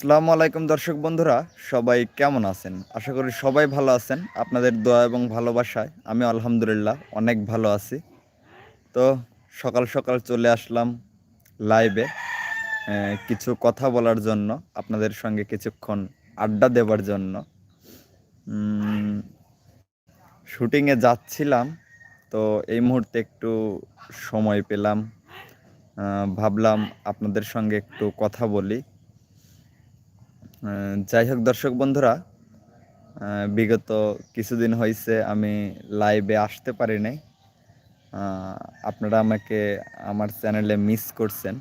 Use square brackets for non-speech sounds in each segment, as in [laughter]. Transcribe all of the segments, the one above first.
আসসালামু আলাইকুম দর্শক বন্ধুরা, সবাই কেমন আছেন? আশা করি সবাই ভালো আছেন, আপনাদের দোয়া এবং ভালোবাসায় আমি আলহামদুলিল্লাহ অনেক ভালো আছি। তো সকাল সকাল চলে আসলাম লাইভে কিছু কথা বলার জন্য, আপনাদের সঙ্গে কিছুক্ষণ আড্ডা দেবার জন্য। শুটিংয়ে যাচ্ছিলাম, তো এই মুহূর্তে একটু সময় পেলাম। ভাবলাম আপনাদের সঙ্গে একটু কথা বলি। যাই হোক দর্শক বন্ধুরা বিগত কিছুদিন হয়েছে আমি লাইভে আসতে পারি নাই। আপনারা আমাকে আমার চ্যানেলে মিস করছেন।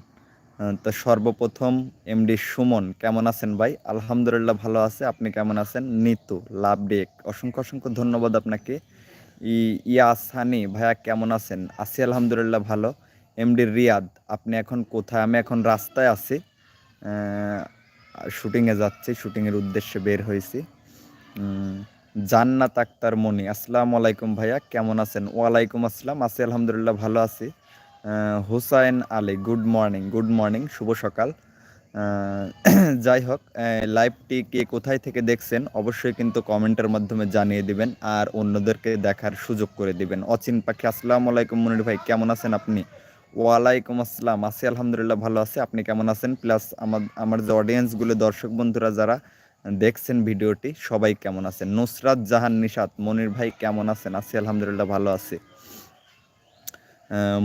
তো সর্বপ্রথম এমডি সুমন, কেমন আছেন ভাই? আলহামদুলিল্লাহ ভালো আছে, আপনি কেমন আছেন? নিতু, লাভ ডেক, অসংখ্য অসংখ্য ধন্যবাদ আপনাকে। ইয়াসানি ভাইয়া কেমন আছেন? আছি আলহামদুলিল্লাহ ভালো। এমডি রিয়াদ, আপনি এখন কোথায়? আমি এখন রাস্তায় আছি। শুটিংয়ে যাচ্ছি শুটিংয়ের উদ্দেশ্যে বের হয়েছি। জান্নাত আক্তার মনি, আসসালামু আলাইকুম ভাইয়া, কেমন আছেন? ওয়ালাইকুম আসসালাম, আছি আলহামদুলিল্লাহ ভালো আছি। Hussain Ali, good morning good morning, শুভ সকাল। [clears throat] যাই হোক লাইভটি কে কোথায় থেকে দেখছেন, অবশ্যই কিন্তু কমেন্টের মাধ্যমে জানিয়ে দিবেন আর অন্যদেরকে দেখার সুযোগ করে দিবেন। অচিন পাখি, আসসালামু আলাইকুম মনির ভাই, কেমন আছেন আপনি? ওয়ালাইকুম আসসালাম। আছি আলহামদুলিল্লাহ ভালো আছি। আপনি কেমন আছেন? প্লাস আমার আমার যে অডিয়েন্সগুলো দর্শক বন্ধুরা যারা দেখছেন ভিডিওটি, সবাই কেমন আছেন? নুসরাত জাহান নিশাত, মনির ভাই কেমন আছেন? আছি আলহামদুলিল্লাহ ভালো আছি।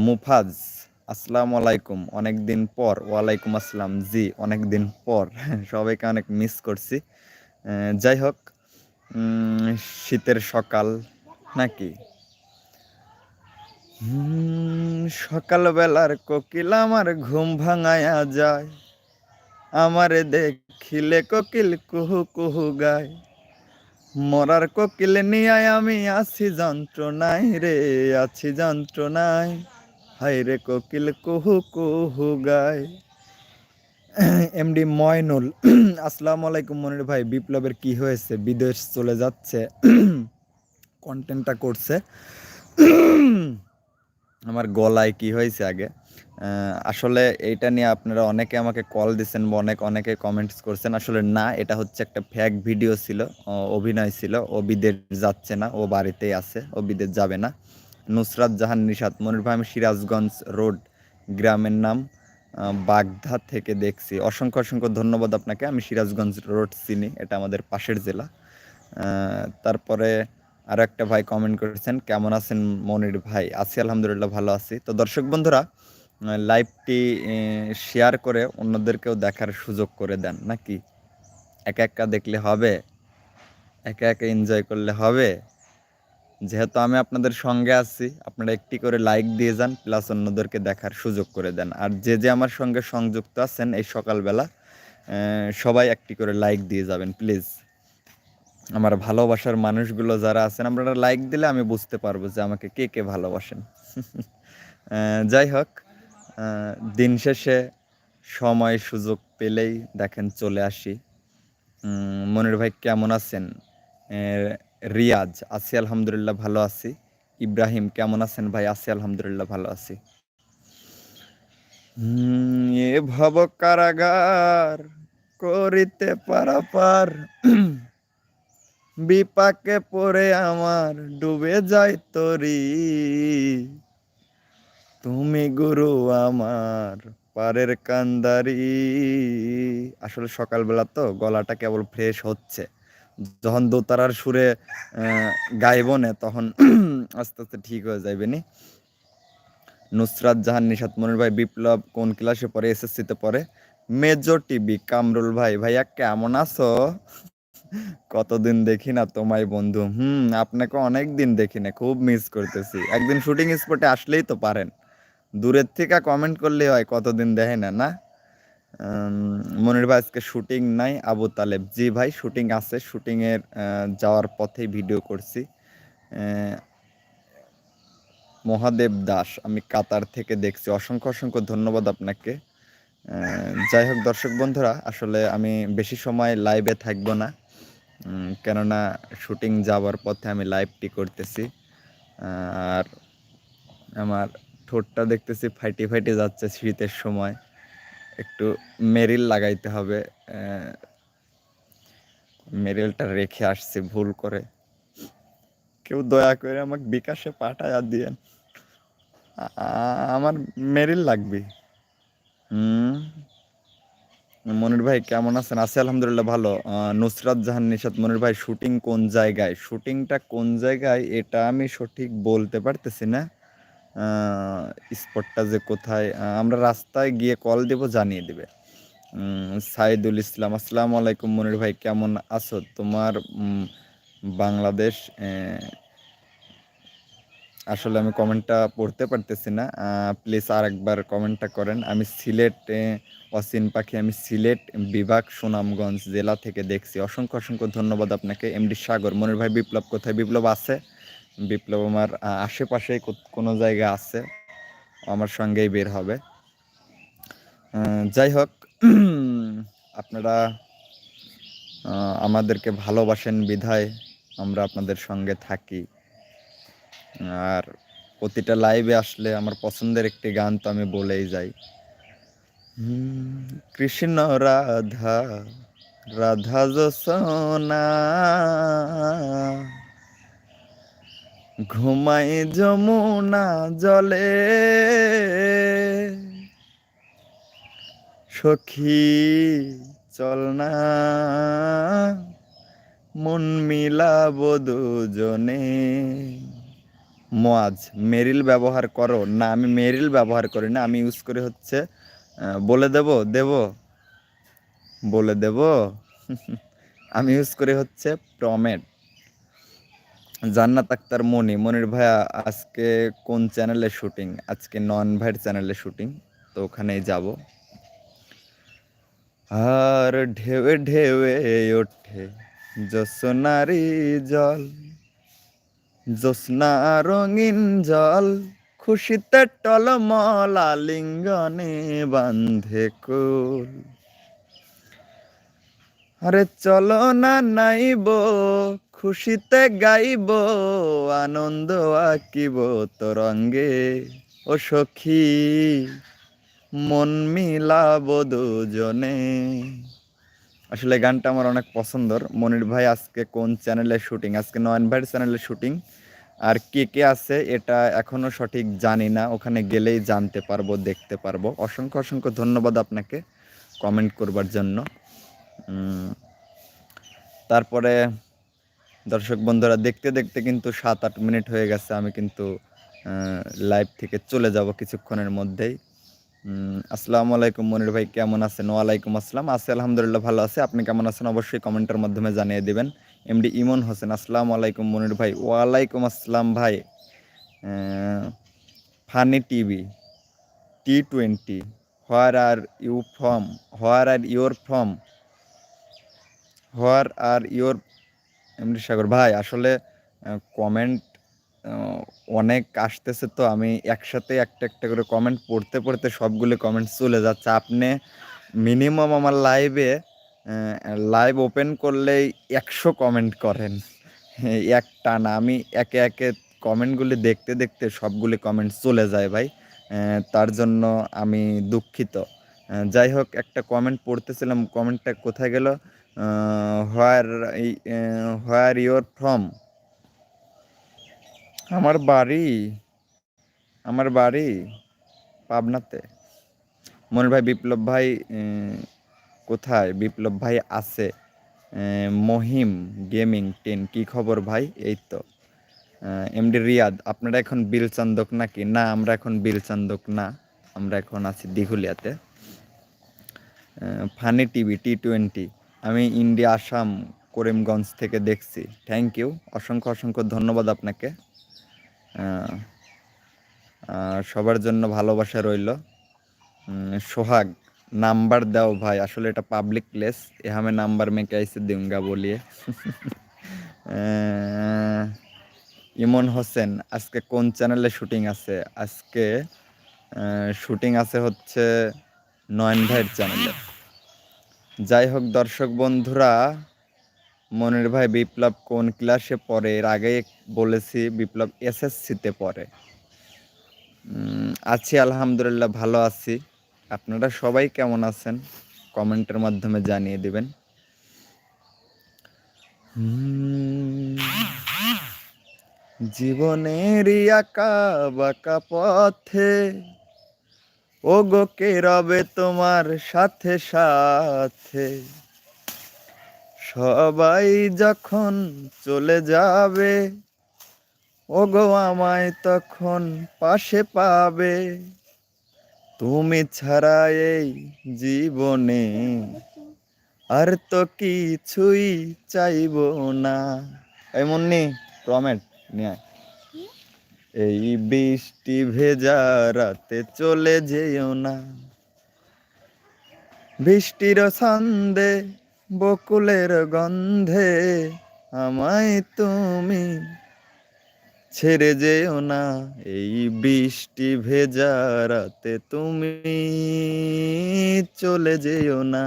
মুফাজ, আসসালামু আলাইকুম। অনেক দিন পর, ওয়ালাইকুম আসসালাম। জি অনেক দিন পর। [laughs] সবাইকে অনেক মিস করছি। যাই হোক শীতের সকাল নাকি? সকালবেলার কোকিল আমার ঘুম ভাঙায়া যায়। আমারে দেখিলে কোকিল কুহু কুহু গায়। মরার কোকিল নিয়ে আমি আছি যন্ত্রণায় রে, আছি যন্ত্রণায়। হাই রে কোকিল কুহু কুহু গায়। এমডি ময়নুল, আসসালামু আলাইকুম মনির ভাই, বিপ্লবের কি হয়েছে? বিদেশ চলে যাচ্ছে। [clears throat] কন্টেন্টটা করছে। [clears throat] আমার গলায় কি হয়েছে আগে? আসলে এইটা নিয়ে আপনারা অনেকে আমাকে কল দিচ্ছেন বা অনেক, অনেকে কমেন্টস করছেন। আসলে না, এটা হচ্ছে একটা ফ্যাক ভিডিও ছিল অভিনয় ছিল। ও বিদেশ যাচ্ছে না, ও বাড়িতেই আছে ও বিদেশ যাবে না। নুসরাত জাহান নিশাত, মনির ভাই, আমি সিরাজগঞ্জ রোড গ্রামের নাম বাগধা থেকে দেখছি। অসংখ্য অসংখ্য ধন্যবাদ আপনাকে। আমি সিরাজগঞ্জ রোড চিনি, এটা আমাদের পাশের জেলা। তারপরে আর একটা ভাই কমেন্ট করেছেন, কেমন আছেন মনির ভাই? আছি, আলহামদুলিল্লাহ, ভালো আছি। তো দর্শক বন্ধুরা লাইভটি শেয়ার করে অন্যদেরকেও দেখার সুযোগ করে দেন, নাকি? একা একা দেখলে হবে? একা একা এনজয় করলে হবে? যেহেতু আমি আপনাদের সঙ্গে আছি, আপনারা একটি করে লাইক দিয়ে যান প্লাস অন্যদেরকে দেখার সুযোগ করে দেন। আর যে যে আমার সঙ্গে সংযুক্ত আছেন, এই সকালবেলা সবাই একটি করে লাইক দিয়ে যাবেন প্লিজ আমার ভালোবাসার মানুষগুলো যারা আছেন, আপনারা লাইক দিলে আমি বুঝতে পারব যে আমাকে কে কে ভালোবাসেন। [laughs] যাই হোক দিন শেষে সময় সুযোগ পেলেই দেখেন চলে আসি। মনির ভাই কেমন আছেন? রিয়াজ, আছি আলহামদুলিল্লাহ ভালো আছি। ইব্রাহিম কেমন আছেন ভাই? আছি আলহামদুলিল্লাহ ভালো আছি। এ ভব কারাগার করিতে পারাপার। [clears throat] বিপাকে পড়ে আমার ডুবে যায় তরি। তুমি গুরু আমার পারের কান্দারি। আসলে সকালবেলা তো গলাটা কেবল ফ্রেশ হচ্ছে। যখন দোতারার সুরে গাইব না, তখন [clears throat] আস্তে আস্তে ঠিক হয়ে যাবে নি। নুসরাত জাহান নিশাত মনির ভাই, বিপ্লব কোন ক্লাসে পড়ে এসএসসিতে পড়ে? মেজর টিভি, কামরুল ভাই, ভাইয়া কেমন আছো? কতদিন দেখি না তোমায় বন্ধু। হুম, আপনাকে অনেক দিন দেখি না, খুব মিস করতেছি। একদিন শুটিং স্পটে আসলেই তো পারেন। দূরের থেকে কমেন্ট করলেই হয়, কতদিন দেখে না না? মনির ভাই আজকে শুটিং নাই, আবু তালেব। জি ভাই শুটিং আছে। শুটিংয়ের যাওয়ার পথেই ভিডিও করছি। মহাদেব দাস, আমি কাতার থেকে দেখছি। অসংখ্য অসংখ্য ধন্যবাদ আপনাকে। যাই হোক দর্শক বন্ধুরা, আসলে আমি বেশি সময় লাইভে থাকব না। কেননা শুটিং যাওয়ার পথে আমি লাইভটি করতেছি। আর আমার ঠোঁটটা দেখতেছি ফাইটি ফাইটি যাচ্ছে শীতের সময়। একটু মেরিল লাগাইতে হবে। মেরিলটা রেখে আসছি ভুল করে। কেউ দয়া করে আমাকে বিকাশে পাঠায়া দিয়েন। আমার মেরিল লাগবে। হুম মনির ভাই, কেমন আছেন? আছে আলহামদুলিল্লাহ ভালো। নুসরাত জাহান নিশাদ মনির ভাই শুটিং কোন জায়গায়? শুটিংটা কোন জায়গায়, এটা আমি সঠিক বলতে পারতেছি না। স্পটটা যে কোথায় আমরা রাস্তায় গিয়ে কল দেব, জানিয়ে দেবে। সাইদুল ইসলাম, আসসালামু আলাইকুম মনির ভাই, কেমন আছো? তোমার বাংলাদেশ আসলে আমি কমেন্টটা পড়তে পারতেছি না। প্লিজ আর একবার কমেন্টটা করেন। আমি সিলেট অসিন পাখি, আমি সিলেট বিভাগ, সুনামগঞ্জ জেলা থেকে দেখছি। অসংখ্য অসংখ্য ধন্যবাদ আপনাকে। এমডি সাগর, মনির ভাই, বিপ্লব কোথায়? বিপ্লব আছে? বিপ্লব আমার আশেপাশে কোনো জায়গা আছে। আমার সঙ্গেই বের হবে। যাই হোক, [clears throat] আপনারা আমাদেরকে ভালোবাসেন বিধায় আমরা আপনাদের সঙ্গে থাকি। আর প্রতিটা লাইভে আসলে আমার পছন্দের একটি গান তো আমি বলেই যাই। কৃষ্ণ রাধা রাধা যশোনা ঘুমাই যমুনা জলে। সখী, চল না। মন মিলাব দুজনে। মোয়াজ, মেরিল ব্যবহার করো। না, আমি মেরিল ব্যবহার করি না, আমি ইউজ করি হচ্ছে বলে দেব দেব, বলে দেব। [laughs] আমি ইউজ করি হচ্ছে প্রমেট জান্নাত আক্তার মনি, মনির ভাইয়া আজকে কোন চ্যানেলে শুটিং আজকে নন ভাইয়ের চ্যানেলে শুটিং তো ওখানেই যাব। আর ঢেউে ঢেউে ওঠে, যশোনারি জল। জ্যোৎস্না রঙিন জল, খুশিতে টলমল আলিঙ্গনে বান্ধে কুল। আরে চলো না নাইব, খুশিতে গাইব, আনন্দ আঁকিব তরঙ্গে। ও সখী, মন মিলাব দুজনে। আসলে গানটা আমার অনেক পছন্দর। মনির ভাই আজকে কোন চ্যানেলে শুটিং আজকে নয়ন ভাইয়ের চ্যানেলে শুটিং আর কে কে আছে এটা এখনও সঠিক জানি না। ওখানে গেলেই জানতে পারব, দেখতে পারব। অসংখ্য অসংখ্য ধন্যবাদ আপনাকে কমেন্ট করবার জন্য। তারপরে দর্শক বন্ধুরা, দেখতে দেখতে কিন্তু সাত, আট মিনিট হয়ে গেছে। আমি কিন্তু লাইভ থেকে চলে যাব কিছুক্ষণের মধ্যেই। আসসালামু আলাইকুম মনির ভাই, কেমন আছেন? ওয়ালাইকুম আসসালাম। আছে, আলহামদুলিল্লাহ, ভালো আছে। আপনি কেমন আছেন? অবশ্যই কমেন্টের মাধ্যমে জানিয়ে দেবেন। এমডি ইমন হোসেন, আসসালামু আলাইকুম মনির ভাই। ওয়ালাইকুম আসসালাম ভাই। Funny TV, T twenty, where are you from, where are your from, where are your MD Sagar ভাই, আসলে কমেন্ট অনেক আসতেছে তো, আমি একসাথে একটা একটা করে কমেন্ট পড়তে পড়তে সবগুলো কমেন্ট চলে যাচ্ছে। আপনি মিনিমাম আমার লাইভে লাইভ ওপেন করলেই একশো কমেন্ট করেন। এক টানা, আমি একে একে কমেন্টগুলি দেখতে দেখতে সবগুলি কমেন্ট চলে যায় ভাই। তার জন্য আমি দুঃখিত। যাই হোক, একটা কমেন্ট পড়তেছিলাম কমেন্টটা কোথায় গেল? হোয়ার হোয়ার ইউর ফ্রম আমার বাড়ি আমার বাড়ি পাবনাতে। মনির ভাই, বিপ্লব ভাই কোথায়? বিপ্লব ভাই আছে। মহিম গেমিং টেন, কি খবর ভাই? এই তো। এমডি রিয়াদ, আপনারা এখন বিল চান্দক নাকি? না, আমরা এখন বিল চান্দক না। আমরা এখন আছি দিঘুলিয়াতে। Funny TV, T twenty. আমি ইন্ডিয়া, আসাম, করিমগঞ্জ থেকে দেখছি। থ্যাংক ইউ অসংখ্য অসংখ্য ধন্যবাদ আপনাকে। সবার জন্য ভালোবাসা রইল। সোহাগ নাম্বার দাও ভাই, আসলে এটা পাবলিক প্লেস এহামে নাম্বার মেকে আইসে দিঙ্গা বলিয়ে। ইমন হোসেন, আজকে কোন চ্যানেলে শুটিং আছে? আজকে শুটিং আছে হচ্ছে নয়ন ভাইয়ের চ্যানেলে যাই হোক দর্শক বন্ধুরা, মনির ভাই বিপ্লব কোন ক্লাসে পড়ে? এর আগে বলেছি, বিপ্লব এসএসসিতে পড়ে। আছি, আলহামদুলিল্লাহ, ভালো আছি। আপনারা সবাই কেমন আছেন? কমেন্টের মাধ্যমে জানিয়ে দিবেন। জীবনের আঁকা বাঁকা পথে ও গো কে রবে তোমার সাথে সাথে? সবাই যখন চলে যাবে ও গো আমায় তখন পাশে পাবে। তুমি ছাড়া এই জীবনে আর তো কিছুই চাইব না। এই মুন্নি প্রমেট নিয়ে এই বৃষ্টি ভেজা রাতে চলে যেও না। বৃষ্টির ছন্দে, বকুলের গন্ধে আমায় তুমি ছেড়ে যেও না। এই বৃষ্টি ভেজা রাতে তুমি চলে যেও না।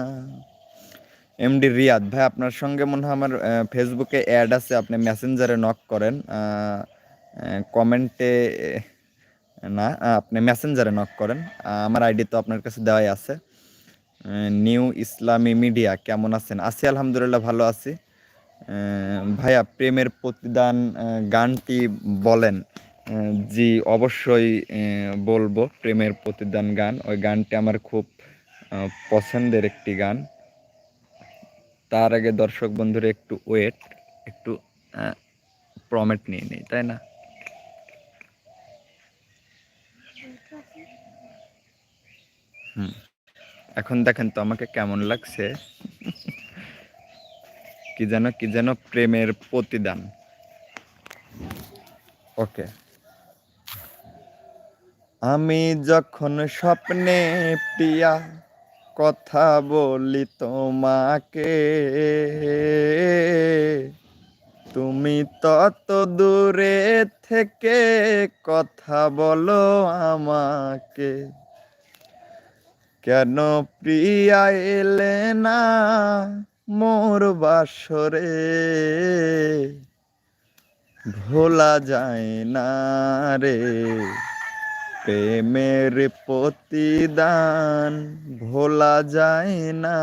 এমডি রিয়াদ, ভাই, আপনার সঙ্গে মনে হয় আমার ফেসবুকে অ্যাড আছে, আপনি মেসেঞ্জারে নক করেন। কমেন্টে না আপনি মেসেঞ্জারে নক করেন। আমার আইডি তো আপনার কাছে দেওয়াই আছে। নিউ ইসলামী মিডিয়া, কেমন আছেন? আছি, আলহামদুলিল্লাহ, ভালো আছি। ভাইয়া প্রেমের প্রতিদান গানটি বলেন। জি, অবশ্যই বলব প্রেমের প্রতিদান গান। ওই গানটি আমার খুব পছন্দের একটি গান। তার আগে দর্শক বন্ধুরা একটু ওয়েট একটু প্রমেট নিয়ে নেই, তাই না? হুম। এখন দেখেন তো আমাকে কেমন লাগছে। কি যেন কি যেন প্রেমের প্রতিদান। ওকে আমি যখন স্বপ্নে প্রিয়া কথা বলি তোমাকে, তুমি তত দূরে থেকে কথা বলো আমাকে। কেন প্রিয়া এলে না? মোর বাসরে। ভোলা যায় না রে। প্রেমের প্রতিদান ভোলা যায় না।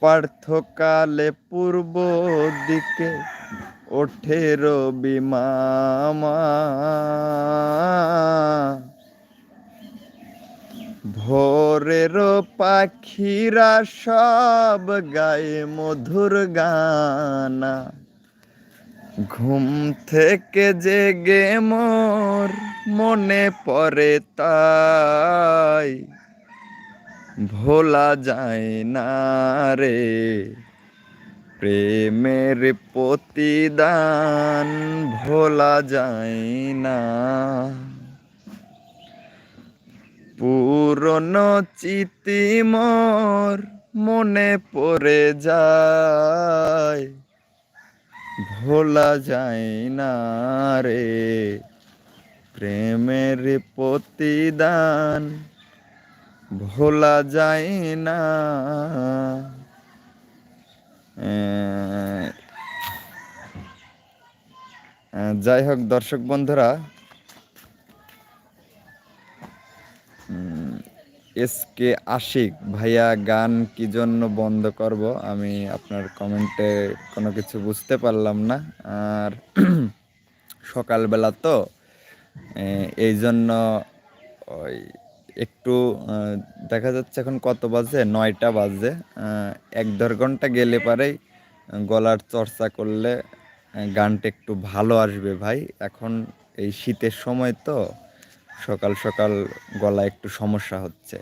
পার্থকালে পূর্ব দিকে ওঠে রবি ভোরের পাখিরা সব গায়ে মধুর গানা। ঘুম থেকে জেগে মোর মনে পড়ে তাই। ভোলা যায় না রে প্রেমের প্রতিদান, ভোলা যায় না। পুরনো চিতি মোর মনে পড়ে যায়। ভোলা যায় না রে, প্রেমের প্রতিদান। ভোলা যায় না। যাই হোক দর্শক বন্ধুরা এস কে আশিক, ভাইয়া গান কি জন্য বন্ধ করব? আমি আপনার কমেন্টে কোনো কিছু বুঝতে পারলাম না। আর [clears throat] সকালবেলা তো এই জন্য ওই একটু দেখা যাচ্ছে এখন কত বাজে? নয়টা বাজে। এক দেড় ঘণ্টা গেলে পারেই গলার চর্চা করলে গানটা একটু ভালো আসবে ভাই। এখন এই শীতের সময় তো সকাল সকাল গলা একটু সমস্যা হচ্ছে।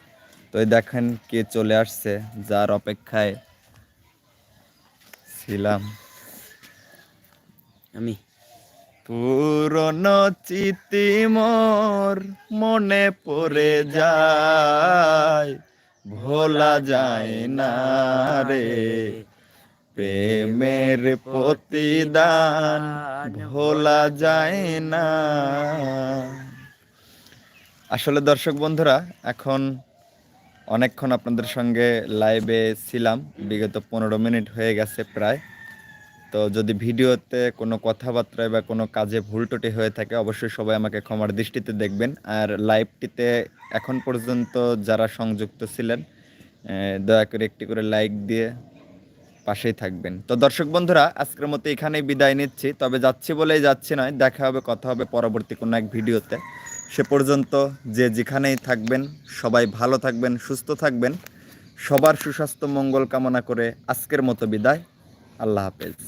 তো এই দেখেন কে চলে আসছে যার অপেক্ষায় ছিলাম। আমি। পুরনো চিতি মোর মনে পড়ে যায় ভোলা যায় না রে। প্রেমের প্রতিদান ভোলা যায় না। আসলে দর্শক বন্ধুরা, এখন অনেকক্ষণ আপনাদের সঙ্গে লাইভে ছিলাম। বিগত পনেরো মিনিট হয়ে গেছে প্রায়। তো যদি ভিডিওতে কোনো কথাবার্তায় বা কোনো কাজে ভুল ত্রুটি হয়ে থাকে, অবশ্যই সবাই আমাকে ক্ষমার দৃষ্টিতে দেখবেন। আর লাইভটিতে এখন পর্যন্ত যারা সংযুক্ত ছিলেন দয়া করে একটি করে লাইক দিয়ে পাশেই থাকবেন। তো দর্শক বন্ধুরা, আজকের মতো এখানেই বিদায় নিচ্ছি। তবে যাচ্ছি বলেই যাচ্ছি নয়, দেখা হবে, কথা হবে পরবর্তী কোনো এক ভিডিওতে। সে পর্যন্ত যে যেখানেই থাকবেন, সবাই ভালো থাকবেন, সুস্থ থাকবেন। সবার সুস্বাস্থ্য, মঙ্গল কামনা করে আজকের মতো বিদায়। আল্লাহ হাফেজ।